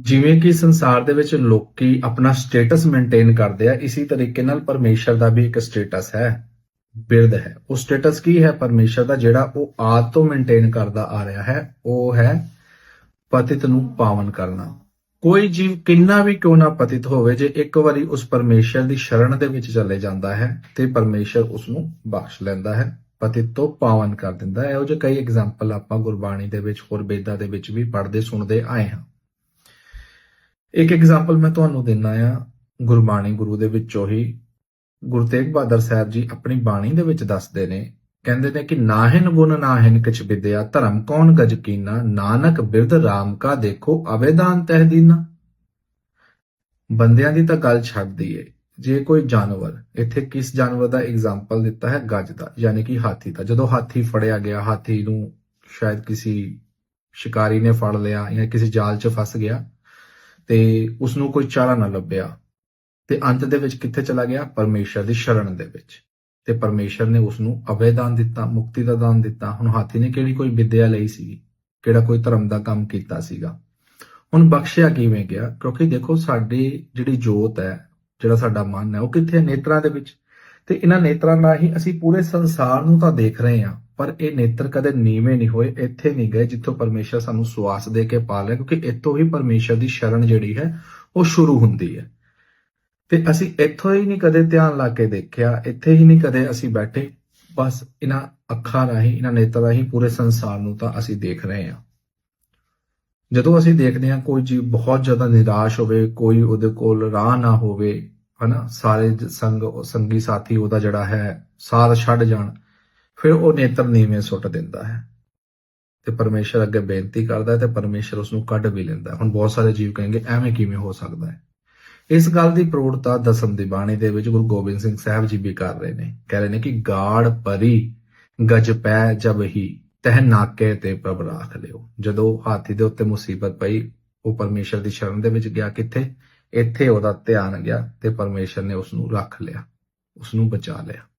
ਜਿਵੇਂ ਕਿ ਸੰਸਾਰ ਦੇ ਵਿੱਚ ਲੋਕੀ ਆਪਣਾ ਸਟੇਟਸ ਮੇਨਟੇਨ ਕਰਦੇ ਆ, ਇਸੇ ਤਰੀਕੇ ਨਾਲ ਪਰਮੇਸ਼ਰ ਦਾ ਵੀ ਇੱਕ ਸਟੇਟਸ ਹੈ, ਬਿਰਧ ਹੈ। ਉਹ ਸਟੇਟਸ ਕੀ ਹੈ? ਪਰਮੇਸ਼ਰ ਦਾ ਜਿਹੜਾ ਉਹ ਆਦ ਤੋਂ ਮੇਨਟੇਨ ਕਰਦਾ ਆ ਰਿਹਾ ਹੈ, ਉਹ ਹੈ ਪਤਿਤ ਨੂੰ ਪਾਵਨ ਕਰਨਾ। ਕੋਈ ਜੀਵ ਕਿੰਨਾ ਵੀ ਕਿਉਂ ਨਾ ਪਤਿਤ ਹੋਵੇ, ਜੇ ਇੱਕ ਵਾਰੀ ਉਸ ਪਰਮੇਸ਼ਰ ਦੀ ਸ਼ਰਨ ਦੇ ਵਿੱਚ ਚਲੇ ਜਾਂਦਾ ਹੈ, ਤੇ ਪਰਮੇਸ਼ਰ ਉਸ ਨੂੰ ਬਖਸ਼ ਲੈਂਦਾ ਹੈ, ਪਤਿਤ ਤੋਂ ਪਾਵਨ ਕਰ ਦਿੰਦਾ ਹੈ। ਇਹੋ ਜਿਹੇ ਕਈ ਐਗਜ਼ਾਮਪਲ ਆਪਾਂ ਗੁਰਬਾਣੀ ਦੇ ਵਿੱਚ, ਹੋਰ ਵੇਦਾਂ ਦੇ ਵਿੱਚ ਵੀ ਪੜ੍ਹਦੇ, ਸੁਣਦੇ ਆਏ ਹਾਂ। ਇੱਕ ਐਗਜ਼ਾਮਪਲ ਮੈਂ ਤੁਹਾਨੂੰ ਦਿੰਨਾ ਆ ਗੁਰਬਾਣੀ ਗੁਰੂ ਦੇ ਵਿੱਚੋਂ ਹੀ। ਗੁਰੂ ਤੇਗ ਬਹਾਦਰ ਸਾਹਿਬ ਜੀ ਆਪਣੀ ਬਾਣੀ ਦੇ ਵਿੱਚ ਦੱਸਦੇ ਨੇ, ਕਹਿੰਦੇ ਨੇ ਕਿ ਨਾਹਿਨ ਗੁਣ ਨਾਹਿਨ ਕਿਛ ਵਿਦਿਆ, ਧਰਮ ਕੌਣ ਗਜ ਕੀਨਾ, ਨਾਨਕ ਬਿਰਧ ਰਾਮ ਕਾ ਦੇਖੋ ਅਵੇਦਾਨ ਤਹਿਦੀਨਾ ਬੰਦਿਆਂ ਦੀ ਤਾਂ ਗੱਲ ਛੱਡ ਦਈਏ ਜੇ ਕੋਈ ਜਾਨਵਰ, ਇੱਥੇ ਕਿਸ ਜਾਨਵਰ ਦਾ ਐਗਜ਼ਾਮਪਲ ਦਿੱਤਾ ਹੈ? ਗੱਜ ਦਾ, ਯਾਨੀ ਕਿ ਹਾਥੀ ਦਾ। ਜਦੋਂ ਹਾਥੀ ਫੜਿਆ ਗਿਆ, ਹਾਥੀ ਨੂੰ ਸ਼ਾਇਦ ਕਿਸੇ ਸ਼ਿਕਾਰੀ ਨੇ ਫੜ ਲਿਆ ਜਾਂ ਕਿਸੇ ਜਾਲ 'ਚ ਫਸ ਗਿਆ ਤੇ ਉਸ ਨੂੰ ਕੋਈ ਚਾਰਾ ਨਾ ਲੱਭਿਆ। ਤੇ ਅੰਤ ਦੇ ਵਿੱਚ ਕਿੱਥੇ ਚਲਾ ਗਿਆ? ਪਰਮੇਸ਼ਰ ਦੀ ਸ਼ਰਨ ਦੇ ਵਿੱਚ। ਤੇ ਪਰਮੇਸ਼ਰ ਨੇ ਉਸ ਨੂੰ ਅਭੈ ਦਾਨ ਦਿੱਤਾ, ਮੁਕਤੀ ਦਾ ਦਾਨ ਦਿੱਤਾ। ਹੁਣ ਹਾਥੀ ਨੇ ਕਿਹੜੀ ਕੋਈ ਵਿਦਿਆ ਲਈ ਸੀ ਕਿਹੜਾ ਕੋਈ ਧਰਮ ਦਾ ਕੰਮ ਕੀਤਾ ਸੀਗਾ? ਹੁਣ ਬਖਸ਼ਿਆ ਕਿਵੇਂ ਗਿਆ? ਕਿਉਂਕਿ ਦੇਖੋ, ਸਾਡੀ ਜਿਹੜੀ ਜੋਤ ਹੈ, ਜਿਹੜਾ ਸਾਡਾ ਮਨ ਹੈ, ਉਹ ਕਿੱਥੇ ਹੈ? ਨੇਤਰਾਂ ਦੇ ਵਿੱਚ। ਤੇ ਇਹਨਾਂ ਨੇਤਰਾਂ ਨਾਲ ਹੀ ਅਸੀਂ ਪੂਰੇ ਸੰਸਾਰ ਨੂੰ ਤਾਂ ਦੇਖ ਰਹੇ ਹਾਂ। ਪਰ ਇਹ ਨੇਤਰ ਕਦੇ ਨੀਵੇਂ ਨਹੀਂ ਹੋਏ, ਇੱਥੇ ਨਹੀਂ ਗਏ ਜਿੱਥੋਂ ਪਰਮੇਸ਼ਰ ਸਾਨੂੰ ਸੁਆਸ ਦੇ ਕੇ ਪਾਲ ਰਿਹਾ ਕਿਉਂਕਿ ਇੱਥੋਂ ਹੀ ਪਰਮੇਸ਼ਰ ਦੀ ਸ਼ਰਨ ਜਿਹੜੀ ਹੈ, ਉਹ ਸ਼ੁਰੂ ਹੁੰਦੀ ਹੈ। ਤੇ ਅਸੀਂ ਇੱਥੋਂ ਹੀ ਨਹੀਂ ਕਦੇ ਧਿਆਨ ਲਾ ਕੇ ਦੇਖਿਆ, ਇੱਥੇ ਹੀ ਨਹੀਂ ਕਦੇ ਅਸੀਂ ਬੈਠੇ, ਬਸ ਇਹਨਾਂ ਅੱਖਾਂ ਰਾਹੀਂ, ਇਹਨਾਂ ਨੇਤਰਾਂ ਰਾਹੀਂ ਪੂਰੇ ਸੰਸਾਰ ਨੂੰ ਤਾਂ ਅਸੀਂ ਦੇਖ ਰਹੇ ਹਾਂ। ਜਦੋਂ ਅਸੀਂ ਦੇਖਦੇ ਹਾਂ ਕੋਈ ਜੀਵ ਬਹੁਤ ਜ਼ਿਆਦਾ ਨਿਰਾਸ਼ ਹੋਵੇ, ਕੋਈ ਉਹਦੇ ਕੋਲ ਰਾਹ ਨਾ ਹੋਵੇ, ਹਨਾ, ਸਾਰੇ ਸੰਗ ਸੰਗੀ ਸਾਥੀ ਉਹਦਾ ਜਿਹੜਾ ਹੈ ਸਾਥ ਛੱਡ ਜਾਣ ਫਿਰ ਉਹ ਨੇਤਰ ਨੀਵੇਂ ਸੁੱਟ ਦਿੰਦਾ ਹੈ। ਤੇ ਪਰਮੇਸ਼ਰ ਅੱਗੇ ਬੇਨਤੀ ਕਰਦਾ ਹੈ ਤੇ ਪਰਮੇਸ਼ਰ ਉਸ ਨੂੰ ਕੱਢ ਵੀ ਲੈਂਦਾ ਹੁਣ ਬਹੁਤ ਸਾਰੇ ਜੀਵ ਕਹਿੰਗੇ ਐਵੇਂ ਕਿਵੇਂ ਹੋ ਸਕਦਾ ਹੈ? ਇਸ ਗੱਲ ਦੀ ਪ੍ਰੋੜਤਾ ਦਸਮ ਦੀ ਬਾਣੀ ਦੇ ਵਿੱਚ ਗੁਰੂ ਗੋਬਿੰਦ ਸਿੰਘ ਸਾਹਿਬ ਜੀ ਵੀ ਕਰ ਰਹੇ ਨੇ। ਕਹਿ ਰਹੇ ਨੇ ਕਿ ਗਾੜ ਪਰੀ ਗਜ ਪੈ ਜਬ ਹੀ ਤਹ ਨਾਕੇ ਤੇ ਪ੍ਰਭ ਰਾਖ ਲਿਓ। ਜਦੋਂ ਹਾਥੀ ਦੇ ਉੱਤੇ ਮੁਸੀਬਤ ਪਈ, ਉਹ ਪਰਮੇਸ਼ਰ ਦੀ ਸ਼ਰਨ ਦੇ ਵਿੱਚ ਗਿਆ ਕਿੱਥੇ? ਇੱਥੇ ਉਹਦਾ ਧਿਆਨ ਗਿਆ ਤੇ ਪਰਮੇਸ਼ਰ ਨੇ ਉਸ ਨੂੰ ਰੱਖ ਲਿਆ ਉਸ ਨੂੰ ਬਚਾ ਲਿਆ।